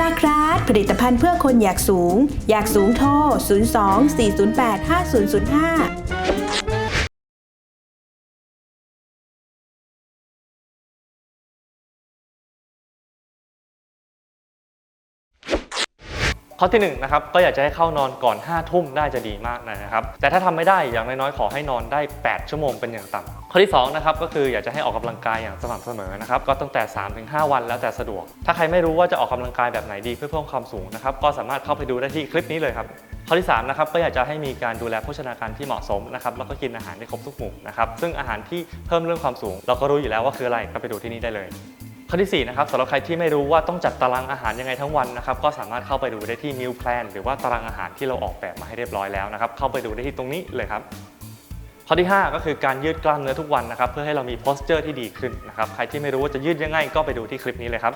ราคราสผลิตภัณฑ์เพื่อคนอยากสูง อยากสูงโทร 02 408 5005 ข้อที่1นงนะครับก็อยากจะให้เข้านอนก่อน5้าทุ่มได้จะดีมากนะครับ แต่ถ้าทำไม่ได้อย่างน้อยๆขอให้นอนได้ 8 ชั่วโมงเป็นอย่างต่ำข้อที่2นะครับก็คืออยากจะให้ออกกำลังกายอย่างสม่ำเสมอนะครับก็ตั้งแต่ 3-5 วันแล้วแต่สะดวก ถ้าใครไม่รู้ว่าจะออกกำลังกายแบบไหนดีเพื่อเพิ่มความสูงนะครับก็สามารถเข้าไปดูได้ที่คลิปนี้เลยครับข้อที่3นะครับก็อยากจะให้มีการดูแลโภชนาการที่เหมาะสมนะครับแล้วก็กินอาหารให้ครบทุกหมู่นะครับซึ่งอาหารที่เพิ่มเรื่องความสูง เราก็รู้อยู่แล้วว่าคืออะไรก็ไปดูที่นี่ได้เลย ข้อที่4นะครับสำหรับใครที่ไม่รู้ว่าต้องจัดตารางอาหารยังไงทั้งวันนะครับก็สามารถเข้าไปดูได้ที่ meal plan หรือว่าตารางอาหารที่เราออกแบบมาให้เรียบร้อยแล้วนะครับเข้าไปดูได้ที่ตรงนี้เลยครับข้อที่ 5 ก็คือการยืดกล้ามเนื้อทุกวันนะครับเพื่อให้เรามี posture ที่ดีขึ้นนะครับใครที่ไม่รู้ว่าจะยืดยังไงก็ไปดูที่คลิปนี้เลยครับ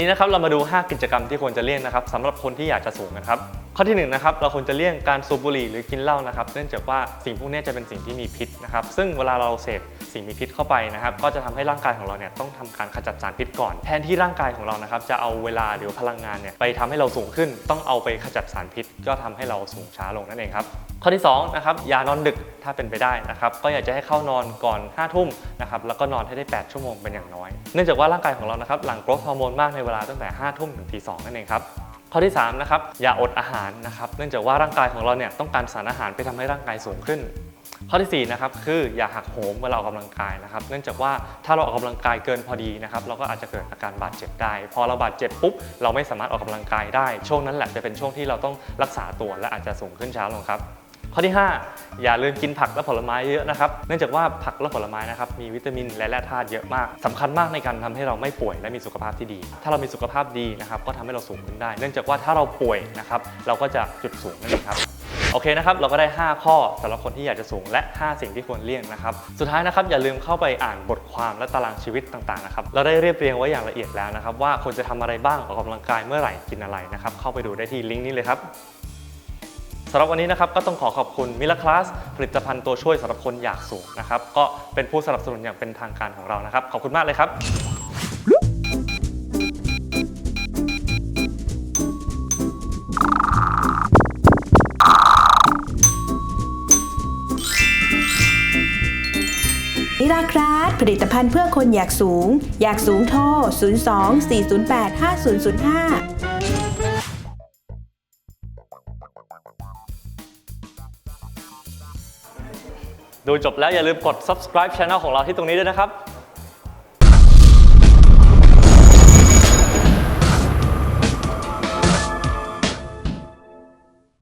นี้นะครับเรามาดู 5 กิจกรรมที่ควรจะเลี่ยงนะครับสำหรับคนที่อยากจะสูงนะครับข้อที่1นงนะครับเราควรจะเลี่ยงการสูบบุหรี่หรือกินเหล้านะครับ เนื่องจากว่าสิ่งพวกนี้จะเป็นสิ่งที่มีพิษนะครับซึ่งเวลาเราเสพ สิ่งมีพิษเข้าไปนะครับ ก็จะทำให้ร่างกายของเราเนี่ยต้องทำการขจัดสารพิษก่อน แทนที่ร่างกายของเรานะครับจะเอาเวลาหรือพลังงานเนี่ยไปทำให้เราสูงขึ้น ต้องเอาไปขจัดสารพิษ ก็ทำให้เราสูงช้าลงนั่นเองครับข้อที่2นะครับอย่านอนดึกถ้าเป็นไปได้นะครับก็อยากจะให้เข้านอนก่อน5้าทุ่มนะครับแล้วก็นอนให้ได้ 8 ชั่วโมงเป็นอย่างน้อย เนื่องจากว่าร่างกายของเรานะครับหลั่งโกรทฮอร์โมนมากในเวลาตั้งแต่5้าทุ่มถึงตีสองนั่นเองครับข้อที่3นะครับอย่าอดอาหารนะครับเนื่องจากว่าร่างกายของเราเนี่ยต้องการสารอาหารไปทำให้ร่างกายสูงขึ้น ข้อที่4นะครับคืออย่าหักโหมเวลาออกกำลังกายนะครับ เนื่องจากว่าถ้าเราออกกำลังกายเกินพอดีนะครับเราก็อาจจะเกิดอาการบาดเจ็บได้ พอเราบาดเจ็บปุ๊บเราไม่สามารถออกกำลังกายได้ ช่วงนั้นแหละจะเป็นช่วงที่เราต้องรักษาตัวและอาจจะสูงขึ้นช้าลงครับข้อที่ 5 อย่าลืมกินผักและผลไม้เยอะนะครับ เนื่องจากว่าผักและผลไม้นะครับมีวิตามินและแร่ธาตุเยอะมากสำคัญมากในการทำให้เราไม่ป่วยและมีสุขภาพที่ดี ถ้าเรามีสุขภาพดีนะครับก็ทำให้เราสูงขึ้นได้ เนื่องจากว่าถ้าเราป่วยนะครับเราก็จะจุดสูงนั่นเองครับ โอเคนะครับ เราก็ได้ 5 ข้อสำหรับคนที่อยากจะสูงและ 5 สิ่งที่ควรเลี่ยงนะครับ สุดท้ายนะครับอย่าลืมเข้าไปอ่านบทความและตารางชีวิตต่างๆนะครับ เราได้เรียบเรียงไว้อย่างละเอียดแล้วนะครับ ว่าควรจะทำอะไรบ้างออกกำลังกายเมื่อไหร่กินอะไรนะครับ เข้าไปดูได้ที่ลิงก์นี้เลยครับสำหรับวันนี้นะครับก็ต้องขอขอบคุณมิลคลาสผลิตภัณฑ์ตัวช่วยสำหรับคนอยากสูงนะครับก็เป็นผู้สนับสนุนอย่างเป็นทางการของเรานะครับ ขอบคุณมากเลยครับ ราคราสผลิตภัณฑ์เพื่อคนอยากสูง อยากสูงโทร 02 408 5005ดูจบแล้วอย่าลืมกด subscribe channel ของเราที่ตรงนี้ด้วยนะครับ